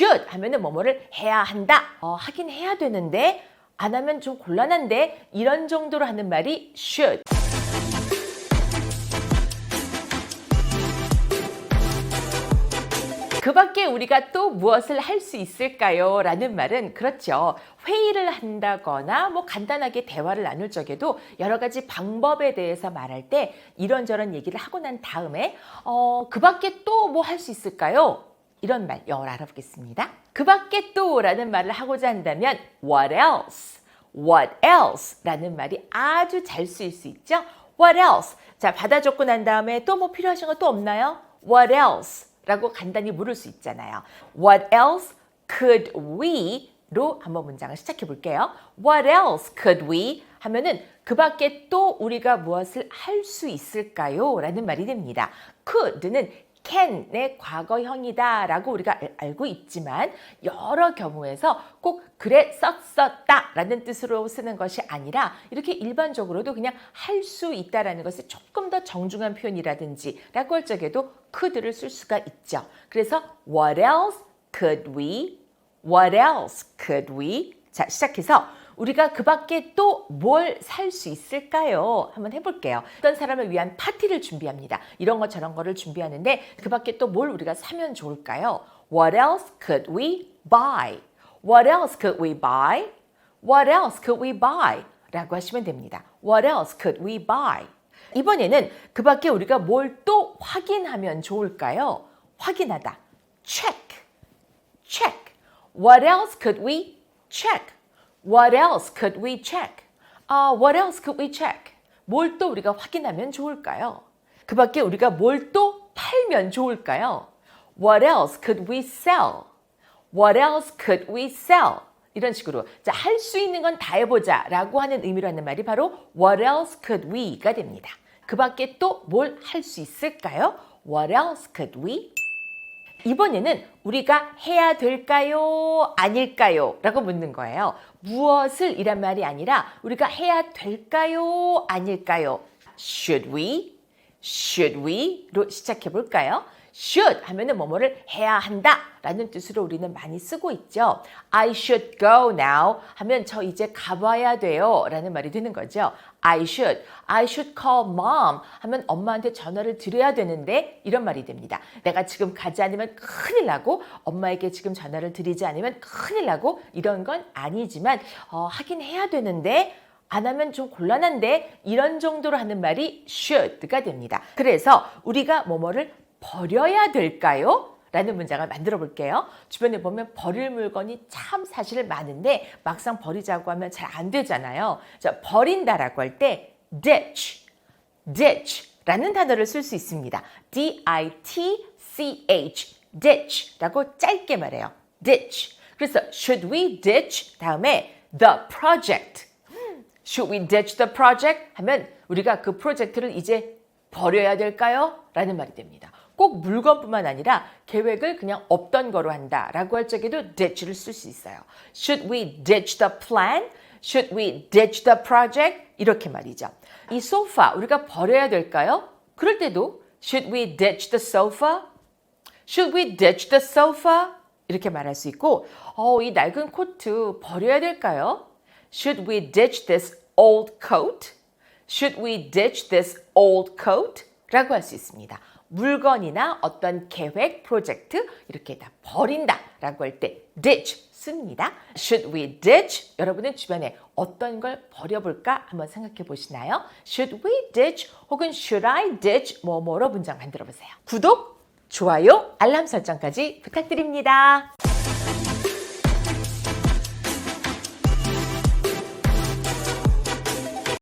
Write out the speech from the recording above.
should 하면은 뭐뭐를 해야 한다. 어, 하긴 해야 되는데 안 하면 좀 곤란한데 이런 정도로 하는 말이 should. 그 밖에 우리가 또 무엇을 할 수 있을까요? 라는 말은 그렇죠. 회의를 한다거나 뭐 간단하게 대화를 나눌 적에도 여러 가지 방법에 대해서 말할 때 이런저런 얘기를 하고 난 다음에 어, 그 밖에 또 뭐 할 수 있을까요? 이런 말 영어로 알아보겠습니다. 그 밖에 또 라는 말을 하고자 한다면 what else? what else? 라는 말이 아주 잘 쓰일 수 있죠. what else? 자, 받아 적고 난 다음에 또 뭐 필요하신 거 또 없나요? what else? 라고 간단히 물을 수 있잖아요. What else could we? 로 한번 문장을 시작해 볼게요. What else could we? 하면은 그 밖에 또 우리가 무엇을 할 수 있을까요? 라는 말이 됩니다. could는 can의 과거형이다 라고 우리가 알- 알고 있지만 여러 경우에서 꼭 그래 썼었다 라는 뜻으로 쓰는 것이 아니라 이렇게 일반적으로도 그냥 할 수 있다라는 것을 조금 더 정중한 표현이라든지 라고 할 적에도 could를 쓸 수가 있죠. 그래서 what else could we? What else could we? 자, 시작해서 우리가 그 밖에 또 뭘 살 수 있을까요? 한번 해볼게요. 어떤 사람을 위한 파티를 준비합니다. 이런 거 저런 거를 준비하는데 그 밖에 또 뭘 우리가 사면 좋을까요? What else could we buy? What else could we buy? What else could we buy? 라고 하시면 됩니다. What else could we buy? 이번에는 그 밖에 우리가 뭘 또 확인하면 좋을까요? 확인하다. check. check. What else could we check? What else could we check? 아, what else could we check? 뭘 또 우리가 확인하면 좋을까요? 그 밖에 우리가 뭘 또 팔면 좋을까요? What else could we sell? What else could we sell? 이런 식으로 자, 할 수 있는 건 다 해보자 라고 하는 의미로 하는 말이 바로 What else could we가 됩니다. 그 밖에 또 뭘 할 수 있을까요? What else could we? 이번에는 우리가 해야 될까요? 아닐까요? 라고 묻는 거예요. 무엇을 이란 말이 아니라 우리가 해야 될까요? 아닐까요? Should we? Should we? 로 시작해 볼까요? Should 하면은 뭐뭐를 해야 한다 라는 뜻으로 우리는 많이 쓰고 있죠. I should go now 하면 저 이제 가봐야 돼요 라는 말이 되는 거죠. I should, I should call mom 하면 엄마한테 전화를 드려야 되는데 이런 말이 됩니다. 내가 지금 가지 않으면 큰일 나고 엄마에게 지금 전화를 드리지 않으면 큰일 나고 이런 건 아니지만 어, 하긴 해야 되는데 안 하면 좀 곤란한데 이런 정도로 하는 말이 should가 됩니다. 그래서 우리가 뭐뭐를 버려야 될까요? 라는 문장을 만들어 볼게요. 주변에 보면 버릴 물건이 참 사실 많은데 막상 버리자고 하면 잘 안 되잖아요. 자, 버린다라고 할 때 ditch, ditch 라는 단어를 쓸 수 있습니다. D-I-T-C-H, ditch 라고 짧게 말해요. ditch. 그래서 should we ditch 다음에 the project. Should we ditch the project? 하면 우리가 그 프로젝트를 이제 버려야 될까요? 라는 말이 됩니다. 꼭 물건뿐만 아니라 계획을 그냥 없던 거로 한다라고 할 적에도 ditch를 쓸 수 있어요. Should we ditch the plan? Should we ditch the project? 이렇게 말이죠. 이 소파 우리가 버려야 될까요? 그럴 때도 Should we ditch the sofa? Should we ditch the sofa? 이렇게 말할 수 있고 어, 이 낡은 코트 버려야 될까요? Should we ditch this old coat? Should we ditch this old coat? 라고 할 수 있습니다. 물건이나 어떤 계획, 프로젝트 이렇게 다 버린다 라고 할 때 ditch 씁니다. Should we ditch? 여러분은 주변에 어떤 걸 버려볼까 한번 생각해 보시나요? Should we ditch? 혹은 Should I ditch? 뭐뭐로 문장 만들어 보세요. 구독, 좋아요, 알람 설정까지 부탁드립니다.